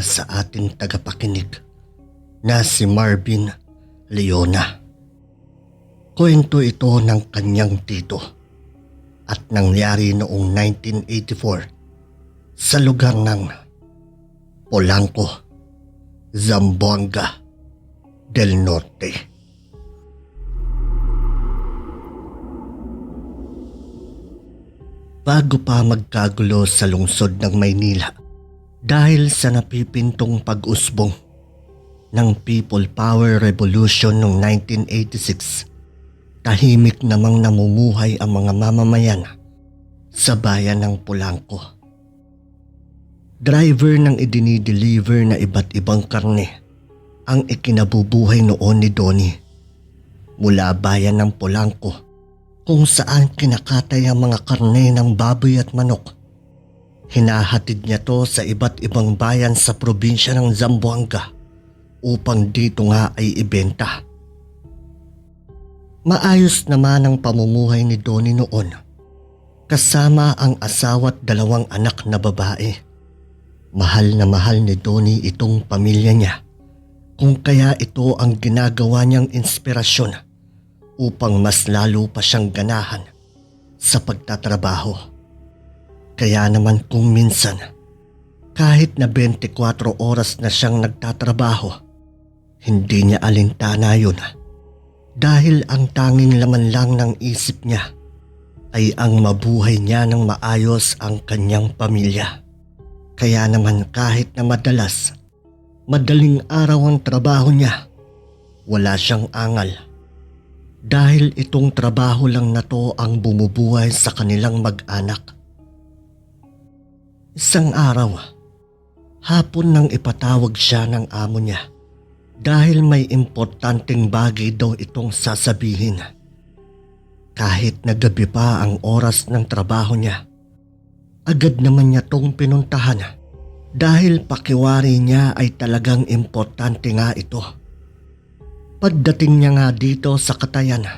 sa ating tagapakinig na si Marvin Leona. Kwento ito ng kanyang tito at nangyari noong 1984 sa lugar ng Polanco, Zamboanga del Norte. bago pa magkagulo sa lungsod ng Maynila dahil sa napipintong pag-usbong ng People Power Revolution noong 1986. Tahimik namang namumuhay ang mga mamamayan sa bayan ng Polanco. Driver ng idinideliver na iba't ibang karne ang ikinabubuhay noon ni Donnie mula bayan ng Polanco kung saan kinakatay ang mga karne ng baboy at manok. Hinahatid niya to sa iba't ibang bayan sa probinsya ng Zamboanga upang dito nga ay ibenta. Maayos naman ang pamumuhay ni Donnie noon kasama ang asawa at dalawang anak na babae. Mahal na mahal ni Donnie itong pamilya niya kung kaya ito ang ginagawa niyang inspirasyon upang mas lalo pa siyang ganahan sa pagtatrabaho. Kaya naman kung minsan, kahit na 24 oras na siyang nagtatrabaho, hindi niya alintana yun dahil ang tanging laman lang ng isip niya ay ang mabuhay niya ng maayos ang kanyang pamilya. Kaya naman kahit na madalas, madaling araw ang trabaho niya, wala siyang angal dahil itong trabaho lang na to ang bumubuhay sa kanilang mag-anak. Isang araw, hapon nang ipatawag siya ng amo niya dahil may importanteng bagay daw itong sasabihin. Kahit na gabi pa ang oras ng trabaho niya, agad naman niya tong pinuntahan dahil pakiwari niya ay talagang importante nga ito. Pagdating niya nga dito sa katayan,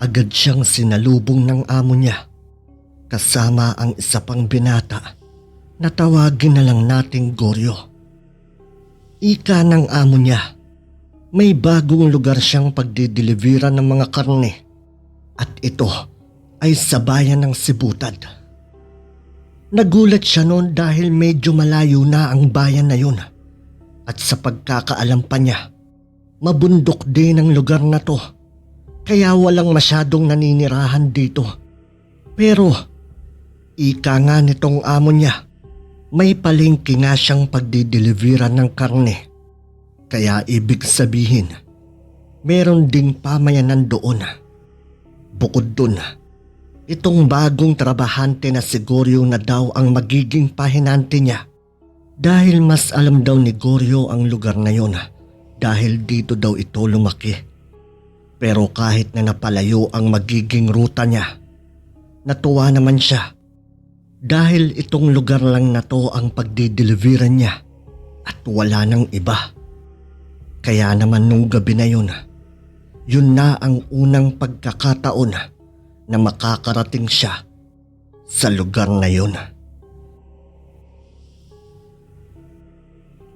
agad siyang sinalubong ng amo niya kasama ang isa pang binata na tawagin na lang nating Goryo. Ika ng amo niya, may bagong lugar siyang pagdidelivera ng mga karne at ito ay sa bayan ng Sibutad. Nagulat siya noon dahil medyo malayo na ang bayan na yun at sa pagkakaalam pa niya, Mabundok din ang lugar na to. Kaya walang masyadong naninirahan dito. Pero, ika nga nitong amo niya, may palengke nga siyang pagdideliveran ng karne. Kaya ibig sabihin, meron ding pamayanan doon. Bukod dun, itong bagong trabahante na siguro na daw ang magiging pahinante niya dahil mas alam daw ni Goryo ang lugar na yon dahil dito daw ito lumaki. Pero kahit na napalayo ang magiging ruta niya, natuwa naman siya dahil itong lugar lang na to ang pagdideliveran niya at wala nang iba. Kaya naman nung gabi na yun, yun na ang unang pagkakataon na makakarating siya sa lugar na yun.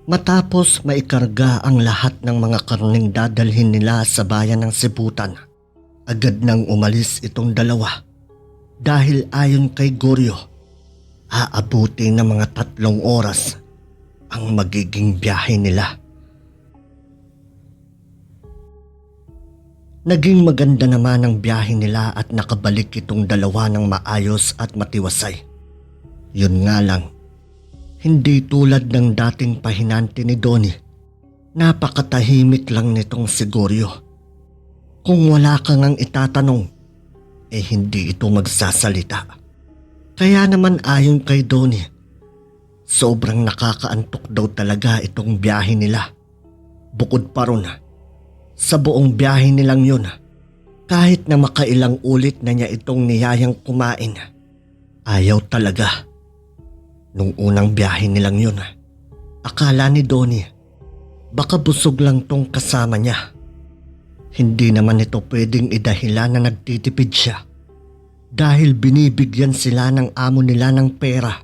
Matapos maikarga ang lahat ng mga karning dadalhin nila sa bayan ng Sibutan, agad nang umalis itong dalawa. Dahil ayon kay Goryo, aabuti ng mga tatlong oras ang magiging biyahe nila. Naging maganda naman ang biyahe nila at nakabalik itong dalawa ng maayos at matiwasay. Yun nga lang, hindi tulad ng dating pahinante ni Donnie. Napakatahimik lang nitong siguryo. Kung wala kang ang itatanong, eh hindi ito magsasalita. Kaya naman ayon kay Donnie, sobrang nakakaantok daw talaga itong biyahe nila. Bukod pa ron, sa buong biyahe nilang yun, kahit na makailang ulit na niya itong niyayang kumain, ayaw talaga. Nung unang biyahe nilang yun, akala ni Donnie, baka busog lang tong kasama niya. Hindi naman ito pwedeng idahilan na nagtitipid siya dahil binibigyan sila ng amo nila ng pera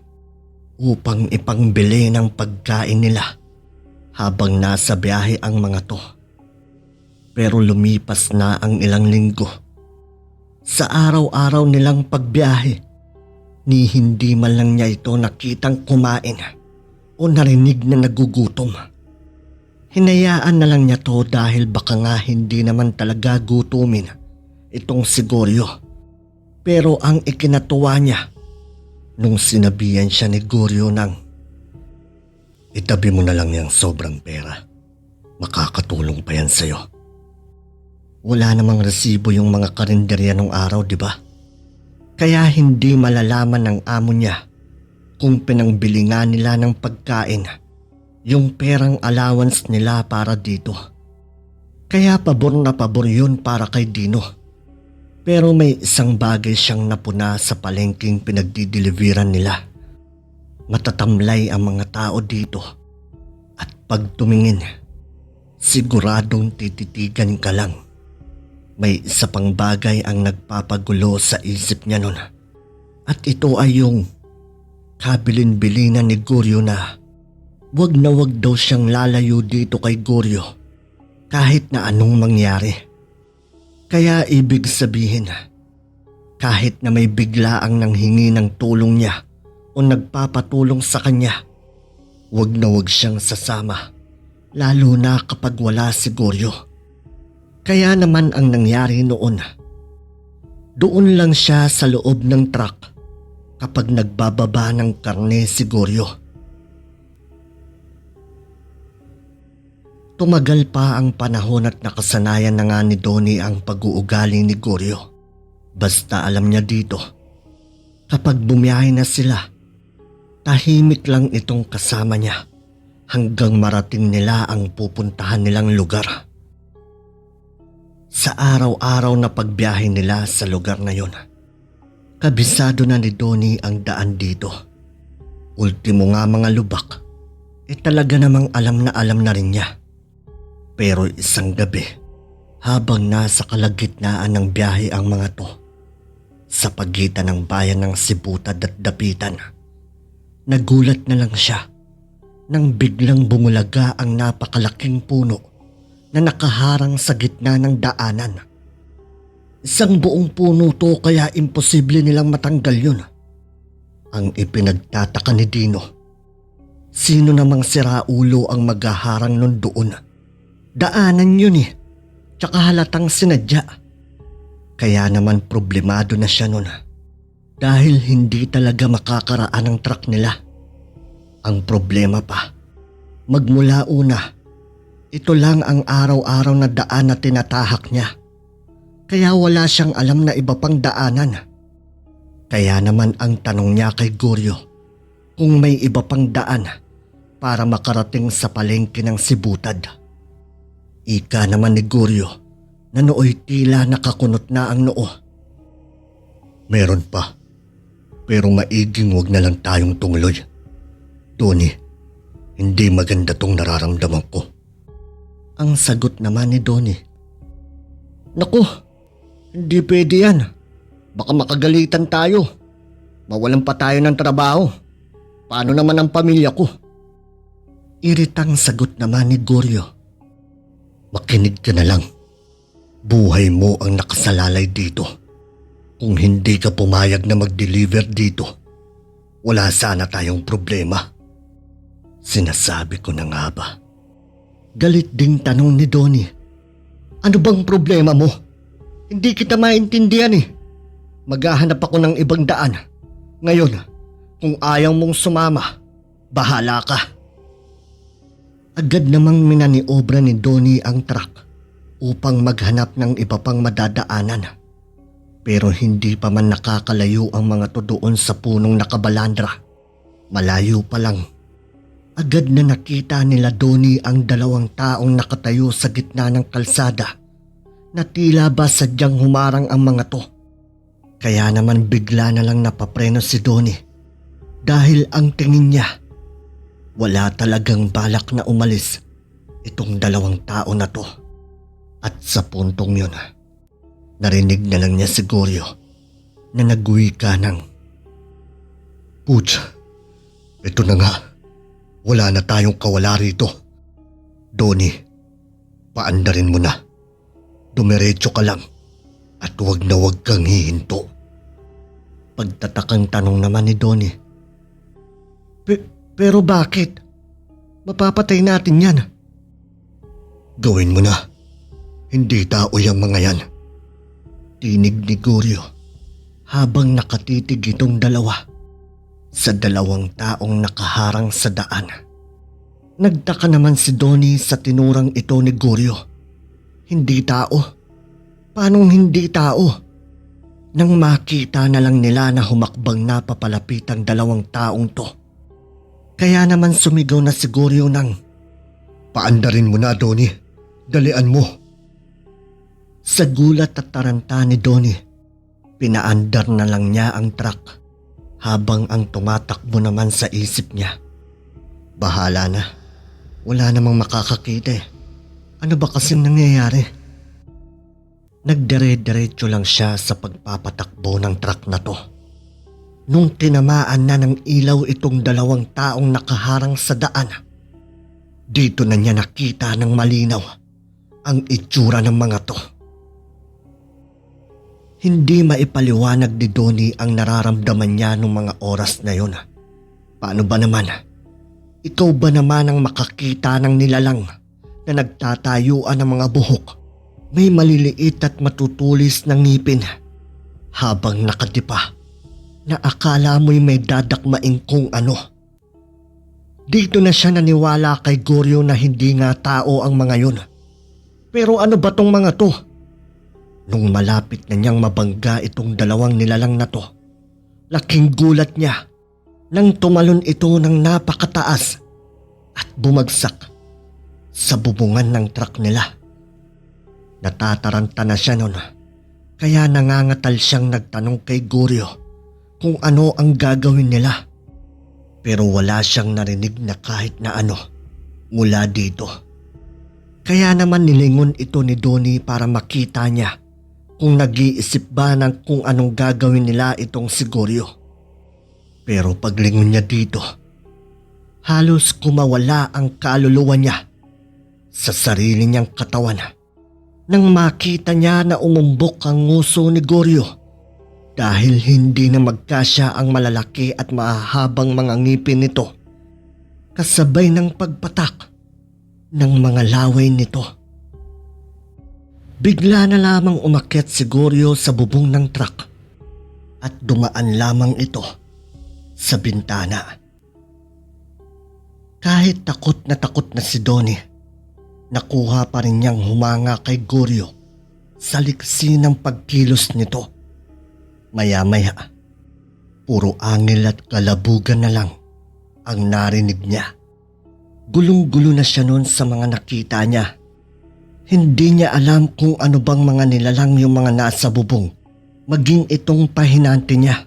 upang ipangbili ng pagkain nila habang nasa biyahe ang mga to. Pero lumipas na ang ilang linggo. Sa araw-araw nilang pagbiyahe, ni hindi man lang niya ito nakitang kumain o narinig na nagugutom. Hinayaan na lang niya to dahil baka nga hindi naman talaga gutumin itong si Goryo. Pero ang ikinatuwa niya nung sinabihan siya ni Goryo ng Itabi mo na lang yung sobrang pera. Makakatulong pa yan sa'yo. Wala namang resibo yung mga karinderya nung araw, di ba? Kaya hindi malalaman ng amo niya kung pinangbili nga nila ng pagkain yung perang allowance nila para dito. Kaya pabor na pabor yun para kay Dino. Pero may isang bagay siyang napuna sa palengking pinagdideliveran nila. Matatamlay ang mga tao dito. At pag tumingin, siguradong tititigan ka lang. May isa pang bagay ang nagpapagulo sa isip niya nun. At ito ay yung kabilin-bilinan ni Goryo na wag na wag daw siyang lalayo dito kay Goryo kahit na anong mangyari. Kaya ibig sabihin, kahit na may bigla ang nanghingi ng tulong niya o nagpapatulong sa kanya, wag na wag siyang sasama, lalo na kapag wala si Goryo. Kaya naman ang nangyari noon, doon lang siya sa loob ng truck kapag nagbababa ng karne si Goryo. Tumagal pa ang panahon at nakasanayan na nga ni Donnie ang pag-uugali ni Goryo. Basta alam niya dito, kapag bumiyahe na sila, tahimik lang itong kasama niya hanggang marating nila ang pupuntahan nilang lugar. Sa araw-araw na pagbiyahe nila sa lugar na yon, kabisado na ni Donnie ang daan dito. Ultimo nga mga lubak, eh talaga namang alam na alam na rin niya. Pero isang gabi, habang nasa kalagitnaan ng biyahe ang mga to, sa pagitan ng bayan ng Sibutad at Dapitan, nagulat na lang siya nang biglang bumulaga ang napakalaking puno na nakaharang sa gitna ng daanan. Isang buong puno to kaya imposible nilang matanggal yun. Ang ipinagtataka ni Dino, sino namang siraulo ang maghaharang nun doon? Daanan yun eh. Tsaka halatang sinadya. Kaya naman problemado na siya nun. Dahil hindi talaga makakaraan ang truck nila. Ang problema pa, magmula una, ito lang ang araw-araw na daan na tinatahak niya. Kaya wala siyang alam na iba pang daanan. Kaya naman ang tanong niya kay Goryo kung may iba pang daan para makarating sa palengke ng Sibutad. Ika naman ni Goryo na nooy tila nakakunot na ang noo. Meron pa. Pero maiging wag na lang tayong tungloy. Tony, hindi maganda tong nararamdaman ko. Ang sagot naman ni Donnie. Naku, hindi pwede yan. Baka makagalitan tayo. Mawalan pa tayo ng trabaho. Paano naman ang pamilya ko? Iritang sagot naman ni Goryo. Makinig ka na lang. Buhay mo ang nakasalalay dito. Kung hindi ka pumayag na mag-deliver dito, wala sana tayong problema. Sinasabi ko na nga ba? Galit ding tanong ni Donnie. Ano bang problema mo? Hindi kita maintindihan eh. Maghahanap ako ng ibang daan. Ngayon, kung ayaw mong sumama, bahala ka. Agad namang minaniobra ni Donnie ang truck upang maghanap ng iba pang madadaanan. Pero hindi pa man nakakalayo ang mga to doon sa punong nakabalandra. Malayo pa lang. Agad na nakita nila Donnie ang dalawang taong nakatayo sa gitna ng kalsada na tila ba sadyang humarang ang mga to. Kaya naman bigla na lang napapreno si Donnie dahil ang tingin niya wala talagang balak na umalis itong dalawang tao na to. At sa puntong yun, narinig na lang niya si Goryo na nagwika ng Pucha, Ito na nga. Wala na tayong kawala rito. Donnie, paandarin mo na. Dumiretso ka lang at huwag na huwag kang hihinto. Pagtatakang tanong naman ni Donnie. "Pe- pero bakit? Mapapatay natin yan. Gawin mo na. Hindi tao yung mga yan. Tinig ni Goryo habang nakatitig itong dalawa sa dalawang taong nakaharang sa daan. Nagtaka naman si Donnie sa tinurang ito ni Goryo. Hindi tao. Paanong hindi tao? Nang makita na lang nila na humakbang na papalapit ang dalawang taong to. Kaya naman sumigaw na si Goryo ng, Paandarin mo na, Donnie. Dalian mo. Sa gulat at taranta ni Donnie, pinaandar na lang niya ang truck habang ang tumatakbo naman sa isip niya. Bahala na. Wala namang makakakita eh. Ano ba kasing nangyayari? Nagdire-diretso lang siya sa pagpapatakbo ng truck na to. Nung tinamaan na ng ilaw itong dalawang taong nakaharang sa daan, dito na niya nakita ng malinaw ang itsura ng mga to. Hindi maipaliwanag ni Donnie ang nararamdaman niya nung mga oras na yon. Paano ba naman? Ikaw ba naman ang makakita ng nilalang na nagtatayuan ng mga buhok? May maliliit at matutulis na ngipin habang nakatipa na akala mo'y may dadakmain kung ano. Dito na siya naniwala kay Goryo na hindi nga tao ang mga yun. Pero ano ba tong mga to? Nung malapit na niyang mabangga itong dalawang nilalang na to, laking gulat niya nang tumalon ito ng napakataas at bumagsak sa bubungan ng truck nila. Natataranta na siya nun, kaya nangangatal siyang nagtanong kay Goryo kung ano ang gagawin nila. Pero wala siyang narinig na kahit na ano mula dito. Kaya naman nilingon ito ni Donnie para makita niya kung nag-iisip ba ng kung anong gagawin nila itong si Goryo. Pero paglingon niya dito, halos kumawala ang kaluluwa niya sa sarili niyang katawan nang makita niya na umumbok ang nguso ni Goryo dahil hindi na magkasya ang malalaki at mahahabang mga ngipin nito kasabay ng pagpatak ng mga laway nito. Bigla na lamang umakyat si Goryo sa bubong ng truck at dumaan lamang ito sa bintana. Kahit takot na takot na si Donnie, nakuha pa rin niyang humanga kay Goryo sa liksi ng pagkilos nito. Maya-maya, puro angil at kalabugan na lang ang narinig niya. Gulong-gulo na siya noon sa mga nakita niya hindi niya alam kung ano bang mga nilalang yung mga nasa bubong, maging itong pahinante niya.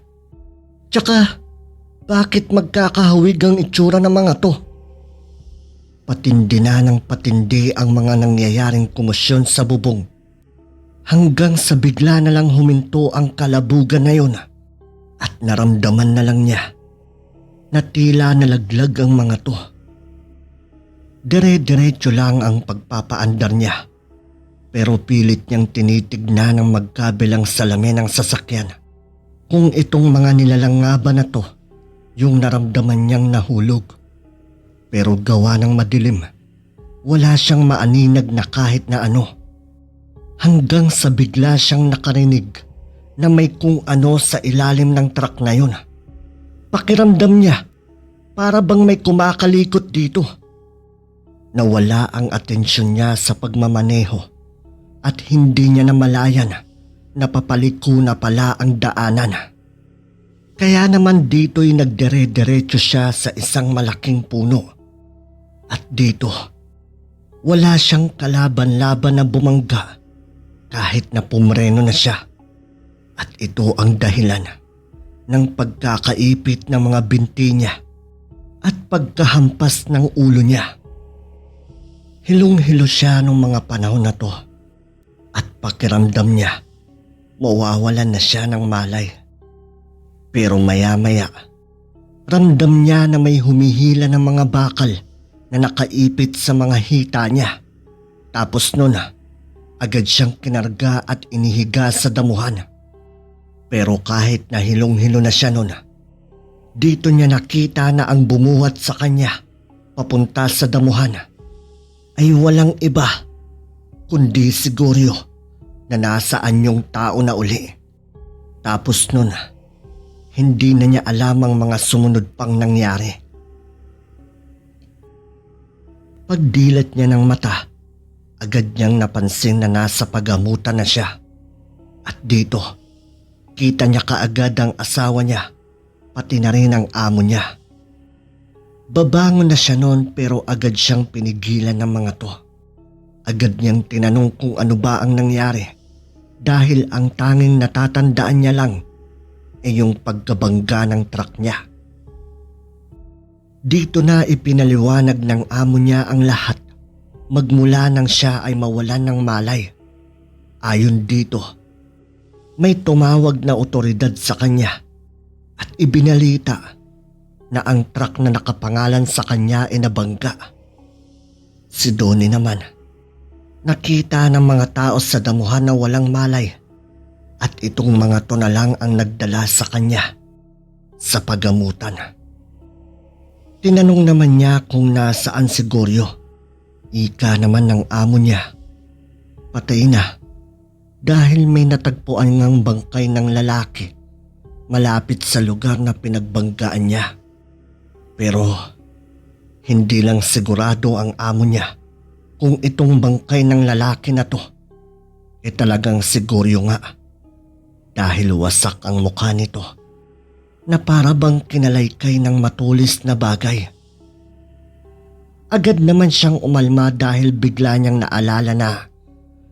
Tsaka, bakit magkakahawig ang itsura ng mga to? Patindi na ng patindi ang mga nangyayaring komosyon sa bubong. Hanggang sa bigla na lang huminto ang kalabugan na yun at naramdaman na lang niya na tila nalaglag ang mga to. Dire-diretso lang ang pagpapaandar niya pero pilit niyang tinitignan ng magkabilang salamin ng sasakyan. Kung itong mga nilalang na to, yung naramdaman niyang nahulog. Pero gawa ng madilim, wala siyang maaninag na kahit na ano. Hanggang sa bigla siyang nakarinig na may kung ano sa ilalim ng truck na yun. Pakiramdam niya, para bang may kumakalikot dito. Nawala ang atensyon niya sa pagmamaneho at hindi niya namalayan na papaliko na pala ang daanan. Kaya naman dito'y nagdire-diretso siya sa isang malaking puno. At dito, wala siyang kalaban-laban na bumangga kahit na pumreno na siya. At ito ang dahilan ng pagkakaipit ng mga binti niya at pagkahampas ng ulo niya. Hilong-hilo siya nung mga panahon na to at pakiramdam niya mawawalan na siya ng malay. Pero maya-maya, Ramdam niya na may humihila ng mga bakal na nakaipit sa mga hita niya. Tapos nun, agad siyang kinarga at inihiga sa damuhan. Pero kahit na hilong-hilo na siya nun, dito niya nakita na ang bumuhat sa kanya papunta sa damuhan ay walang iba kundi si Goryo na nasaan yung tao na uli. Tapos nun, hindi na niya alam ang mga sumunod pang nangyari. Pagdilat niya ng mata, agad niyang napansin na nasa pagamutan na siya. At dito, kita niya kaagad ang asawa niya, pati na rin ang amo niya. Babangon na siya noon pero agad siyang pinigilan ng mga to. Agad niyang tinanong kung ano ba ang nangyari dahil ang tanging natatandaan niya lang ay yung pagkabangga ng truck niya. Dito na ipinaliwanag ng amo niya ang lahat magmula nang siya ay mawalan ng malay. Ayon dito, may tumawag na otoridad sa kanya at ibinalita na ang truck na nakapangalan sa kanya ay nabangga. Si Donnie naman, nakita ng mga tao sa damuhan na walang malay at itong mga to na lang ang nagdala sa kanya sa pagamutan. Tinanong naman niya kung nasaan si Goryo. Ika naman ng amo niya. Patay na dahil may natagpuan ngang bangkay ng lalaki malapit sa lugar na pinagbanggaan niya. Pero hindi lang sigurado ang amo niya kung itong bangkay ng lalaki na to e talagang siguryo nga dahil wasak ang mukha nito na para bang kinalaykay ng matulis na bagay. Agad naman siyang umalma dahil bigla niyang naalala na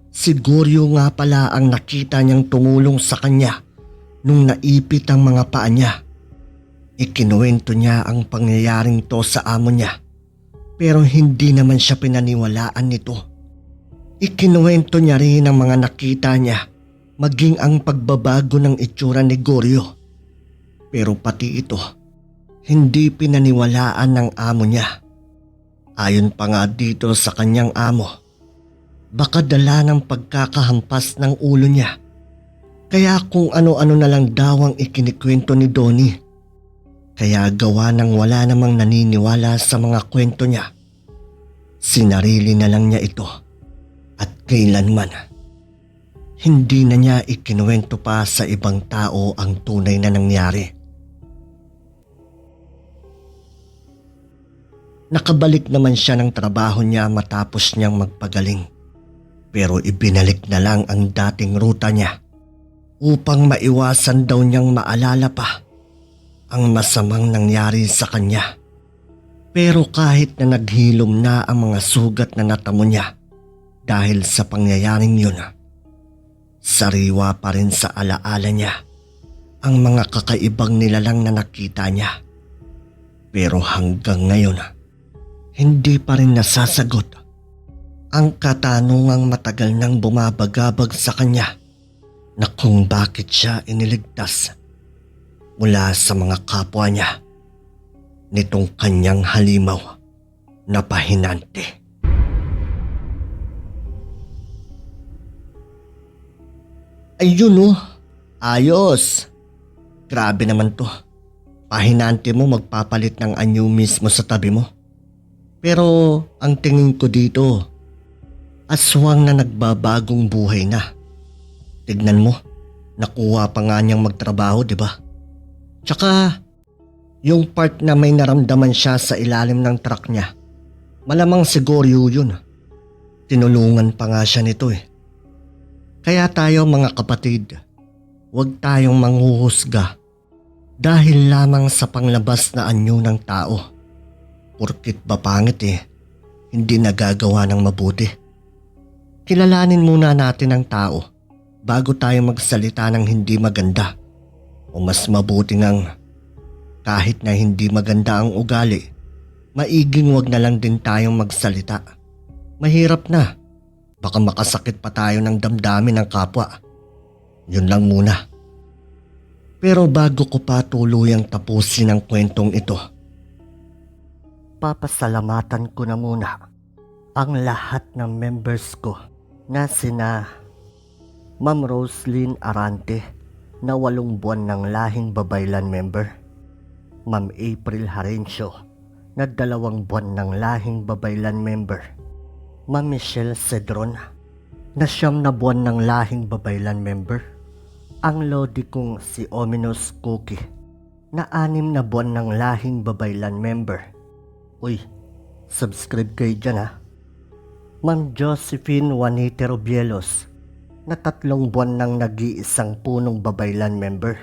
siguryo nga pala ang nakita niyang tumulong sa kanya nung naipit ang mga paa niya. Ikinuwento niya ang pangyayaring to sa amo niya pero hindi naman siya pinaniwalaan nito. Ikinuwento niya rin ang mga nakita niya maging ang pagbabago ng itsura ni Goryo. Pero pati ito, hindi pinaniwalaan ng amo niya. Ayon pa nga dito sa kanyang amo, baka dala ng pagkakahampas ng ulo niya. Kaya kung ano-ano na lang daw ang ikinikwento ni Donnie. Kaya gawa ng wala namang naniniwala sa mga kwento niya. Sinarili na lang niya ito at kailanman hindi na niya ikinuwento pa sa ibang tao ang tunay na nangyari. Nakabalik naman siya ng trabaho niya matapos niyang magpagaling. Pero ibinalik na lang ang dating ruta niya upang maiwasan daw niyang maalala pa ang masamang nangyari sa kanya. Pero kahit na naghilom na ang mga sugat na natamo niya dahil sa pangyayaring yun, sariwa pa rin sa alaala niya ang mga kakaibang nilalang na nakita niya. Pero hanggang ngayon, hindi pa rin nasasagot ang katanungang matagal nang bumabagabag sa kanya na kung bakit siya iniligtas mula sa mga kapwa niya nitong kanyang halimaw na pahinante. Ayun oh, ayos. Grabe naman to. Pahinante mo magpapalit ng anyo mismo sa tabi mo. Pero ang tingin ko dito, aswang na nagbabagong buhay na. Tignan mo, nakuha pa nga niyang magtrabaho, di ba? Tsaka, yung part na may naramdaman siya sa ilalim ng truck niya, malamang siguro yun. Tinulungan pa nga siya nito eh. Kaya tayo mga kapatid, huwag tayong manghuhusga dahil lamang sa panglabas na anyo ng tao. Porkit ba eh, hindi nagagawa ng mabuti. Kilalanin muna natin ang tao bago tayo magsalita ng hindi maganda o mas mabuti ngang kahit na hindi maganda ang ugali, maiging wag na lang din tayong magsalita. Mahirap na. Baka makasakit pa tayo ng damdamin ng kapwa. Yun lang muna. Pero bago ko pa tuluyang tapusin ang kwentong ito, papasalamatan ko na muna ang lahat ng members ko na sina Ma'am Roslyn Arante na walong buwan ng lahing babaylan member, Ma'am April Harencio na dalawang buwan ng lahing babaylan member, Ma'am Michelle Cedron na siyam na buwan ng lahing babaylan member, ang lodi kong si Ominous Cookie na anim na buwan ng lahing babaylan member. Uy, subscribe kayo dyan ha. Ma'am Josephine Juanite Robielos na tatlong buwan nang nag-iisang punong babaylan member.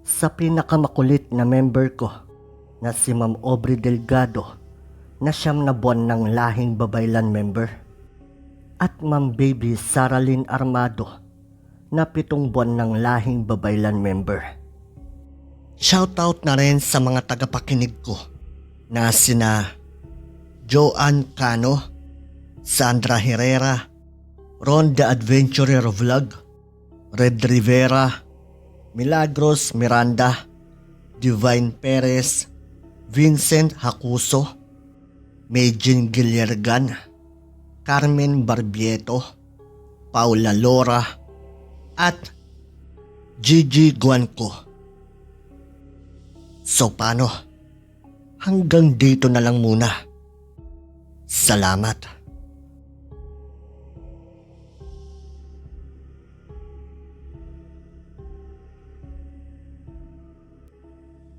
Sa pinakamakulit na member ko na si Ma'am Aubrey Delgado na siyam na buwan ng lahing babaylan member. At Ma'am Baby Saralyn Armado na pitong buwan ng lahing babaylan member. Shoutout na rin sa mga tagapakinig ko na sina Joanne Cano, Sandra Herrera, Ron the Adventurer Vlog, Red Rivera, Milagros Miranda, Divine Perez, Vincent Hakuso, Majin Gillergan, Carmen Barbieto, Paula Lora, at Gigi Guanco. So paano? Hanggang dito na lang muna. Salamat.